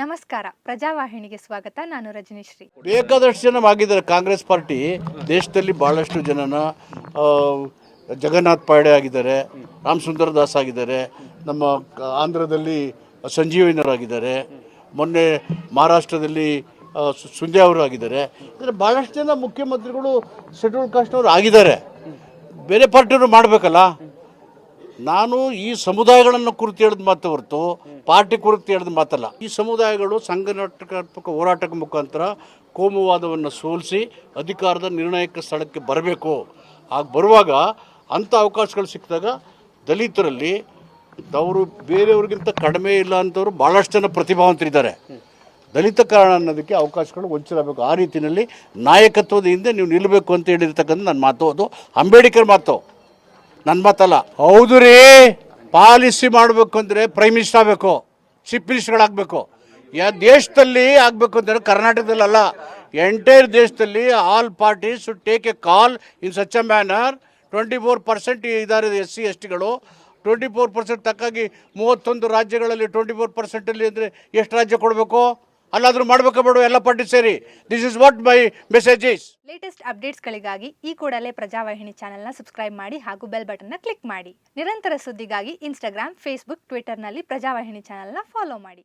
ನಮಸ್ಕಾರ. ಪ್ರಜಾವಾಹಿನಿಗೆ ಸ್ವಾಗತ. ನಾನು ರಜನೀಶ್ರೀ. ಬೇಕಾದಷ್ಟು ಜನ ಆಗಿದ್ದಾರೆ ಕಾಂಗ್ರೆಸ್ ಪಾರ್ಟಿ ದೇಶದಲ್ಲಿ ಬಹಳಷ್ಟು ಜನನ ಜಗನ್ನಾಥ್ ಪಾಡೆ ಆಗಿದ್ದಾರೆ, ರಾಮ್ ಸುಂದರ್ ದಾಸ್ ಆಗಿದ್ದಾರೆ, ನಮ್ಮ ಆಂಧ್ರದಲ್ಲಿ ಸಂಜೀವಿನವರಾಗಿದ್ದಾರೆ ಮೊನ್ನೆ ಮಹಾರಾಷ್ಟ್ರದಲ್ಲಿ ಸುಂದ್ಯಾ ಅವರು ಆಗಿದ್ದಾರೆ. ಅಂದರೆ ಭಾಳಷ್ಟು ಜನ ಮುಖ್ಯಮಂತ್ರಿಗಳು ಶೆಡ್ಯೂಲ್ ಕಾಸ್ಟ್ನವರು ಆಗಿದ್ದಾರೆ. ಬೇರೆ ಪಾರ್ಟಿಯವರು ಮಾಡಬೇಕಲ್ಲ? ನಾನು ಈ ಸಮುದಾಯಗಳನ್ನು ಕುರಿತು ಹೇಳಿದ ಮಾತು ಹೊರತು ಪಾರ್ಟಿ ಕುರಿತು ಹೇಳಿದ ಮಾತಲ್ಲ. ಈ ಸಮುದಾಯಗಳು ಸಂಘಟನಾತ್ಮಕ ಹೋರಾಟಕ್ಕೆ ಮುಖಾಂತರ ಕೋಮುವಾದವನ್ನು ಸೋಲಿಸಿ ಅಧಿಕಾರದ ನಿರ್ಣಾಯಕ ಸ್ಥಳಕ್ಕೆ ಬರಬೇಕು. ಆಗ ಬರುವಾಗ ಅಂಥ ಅವಕಾಶಗಳು ಸಿಕ್ಕಿದಾಗ ದಲಿತರಲ್ಲಿ ಅವರು ಬೇರೆಯವ್ರಿಗಿಂತ ಕಡಿಮೆ ಇಲ್ಲ ಅಂತವರು ಭಾಳಷ್ಟು ಜನ ಪ್ರತಿಭಾವಂತರಿದ್ದಾರೆ. ದಲಿತ ಕಾರಣ ಅನ್ನೋದಕ್ಕೆ ಅವಕಾಶಗಳು ವಂಚಿಸಬೇಕು ಆ ರೀತಿಯಲ್ಲಿ ನಾಯಕತ್ವದ ಹಿಂದೆ ನೀವು ನಿಲ್ಲಬೇಕು ಅಂತ ಹೇಳಿರ್ತಕ್ಕಂಥ ನನ್ನ ಮಾತು. ಅದು ಅಂಬೇಡ್ಕರ್ ಮಾತು. ನನ್ನ ಮಾತಲ್ಲ. ಹೌದು ರೀ. ಪಾಲಿಸಿ ಮಾಡಬೇಕು ಅಂದರೆ ಪ್ರೈಮ್ ಮಿನಿಸ್ಟರ್ ಆಗಬೇಕು ಚೀಫ್ ಮಿನಿಸ್ಟರ್ಗಳಾಗಬೇಕು ಯಾ ದೇಶದಲ್ಲಿ ಆಗಬೇಕು ಅಂದರೆ ಕರ್ನಾಟಕದಲ್ಲಿ ಅಲ್ಲ ಎಂಟೈರ್ ದೇಶದಲ್ಲಿ all parties should take a call in such a manner twenty four percent ಇದ್ದಾರೆ ಎಸ್ ಸಿ ಎಸ್ ಟಿಗಳು. ಟ್ವೆಂಟಿ ಫೋರ್ ಪರ್ಸೆಂಟ್ ತಕ್ಕಾಗಿ ಮೂವತ್ತೊಂದು ರಾಜ್ಯಗಳಲ್ಲಿ ಟ್ವೆಂಟಿ ಫೋರ್ ಪರ್ಸೆಂಟಲ್ಲಿ ಅಂದರೆ ಎಷ್ಟು ರಾಜ್ಯ ಕೊಡಬೇಕು? ಅಲ್ಲಾದರೂ ಮಾಡಬೇಕಾ ಬೇಡ, ಎಲ್ಲ ಪಟ್ಟಿ ಸೇರಿ. This is what my message is latest ಅಪ್ಡೇಟ್ಸ್ಗಳಿಗಾಗಿ ಈ ಕೂಡಲೇ ಪ್ರಜಾವಾಹಿನಿ ಚಾನೆಲ್ನ ಸಬ್ಸ್ಕ್ರೈಬ್ ಮಾಡಿ ಹಾಗೂ ಬೆಲ್ ಬಟನ್ನ ಕ್ಲಿಕ್ ಮಾಡಿ. ನಿರಂತರ ಸುದ್ದಿಗಾಗಿ ಇನ್ಸ್ಟಾಗ್ರಾಮ್ ಫೇಸ್ಬುಕ್ ಟ್ವಿಟರ್ನಲ್ಲಿ ಪ್ರಜಾವಾಹಿನಿ ಚಾನೆಲ್ನ ಫಾಲೋ ಮಾಡಿ.